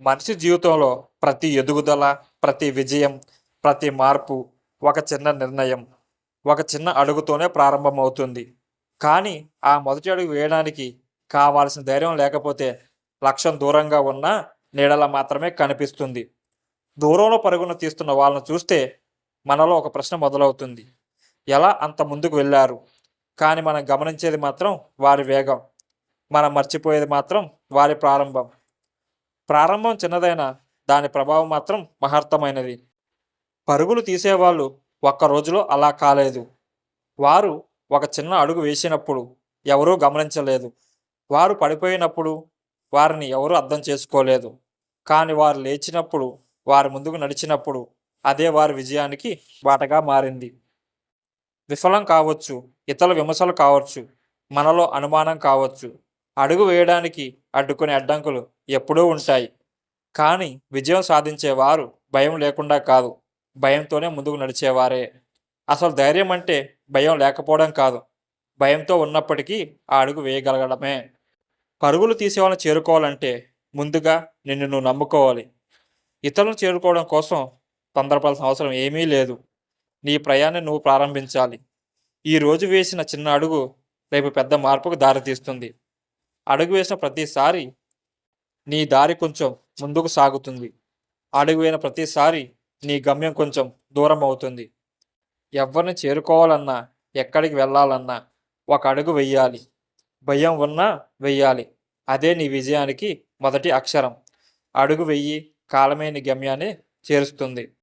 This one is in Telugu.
మనిషి జీవితంలో ప్రతి ఎదుగుదల ప్రతి విజయం ప్రతి మార్పు ఒక చిన్న నిర్ణయం ఒక చిన్న అడుగుతోనే ప్రారంభమవుతుంది. కానీ ఆ మొదటి అడుగు వేయడానికి కావాల్సిన ధైర్యం లేకపోతే లక్ష్యం దూరంగా ఉన్న నీడల మాత్రమే కనిపిస్తుంది. దూరంలో పరుగున తీస్తున్న వాళ్ళని చూస్తే మనలో ఒక ప్రశ్న మొదలవుతుంది. ఎలా అంత ముందుకు వెళ్ళారు? కానీ మనం గమనించేది మాత్రం వారి వేగం. మనం మర్చిపోయేది మాత్రం వారి ప్రారంభం. ప్రారంభం చిన్నదైన దాని ప్రభావం మాత్రం మహత్తమైనది. పరుగులు తీసేవాళ్ళు ఒక్క రోజులో అలా కాలేదు. వారు ఒక చిన్న అడుగు వేసినప్పుడు ఎవరూ గమనించలేదు. వారు పడిపోయినప్పుడు వారిని ఎవరూ అర్థం చేసుకోలేదు. కానీ వారు లేచినప్పుడు వారి ముందుకు నడిచినప్పుడు అదే వారి విజయానికి బాటగా మారింది. విఫలం కావచ్చు ఇతర విమర్శలు కావచ్చు మనలో అనుమానం కావచ్చు అడుగు వేయడానికి అడ్డుకునే అడ్డంకులు ఎప్పుడూ ఉంటాయి. కానీ విజయం సాధించేవారు భయం లేకుండా కాదు. భయంతోనే ముందుకు నడిచేవారే. అసలు ధైర్యం అంటే భయం లేకపోవడం కాదు. భయంతో ఉన్నప్పటికీ ఆ అడుగు వేయగలగడమే. పరుగులు తీసేవాళ్ళని చేరుకోవాలంటే ముందుగా నిన్ను నువ్వు నమ్ముకోవాలి. ఇతరులను చేరుకోవడం కోసం తొందరపడాల్సిన అవసరం ఏమీ లేదు. నీ ప్రయాణం నువ్వు ప్రారంభించాలి. ఈ రోజు వేసిన చిన్న అడుగు రేపు పెద్ద మార్పుకు దారితీస్తుంది. అడుగు వేసిన ప్రతిసారి నీ దారి కొంచెం ముందుకు సాగుతుంది. అడుగు వేసిన ప్రతిసారి నీ గమ్యం కొంచెం దూరం అవుతుంది. ఎవరిని చేరుకోవాలన్నా ఎక్కడికి వెళ్ళాలన్నా ఒక అడుగు వెయ్యాలి భయం ఉన్నా వెయ్యాలి అదే నీ విజయానికి మొదటి అక్షరం. అడుగు వెయ్యి కాలమే నీ గమ్యాన్ని చేరుస్తుంది.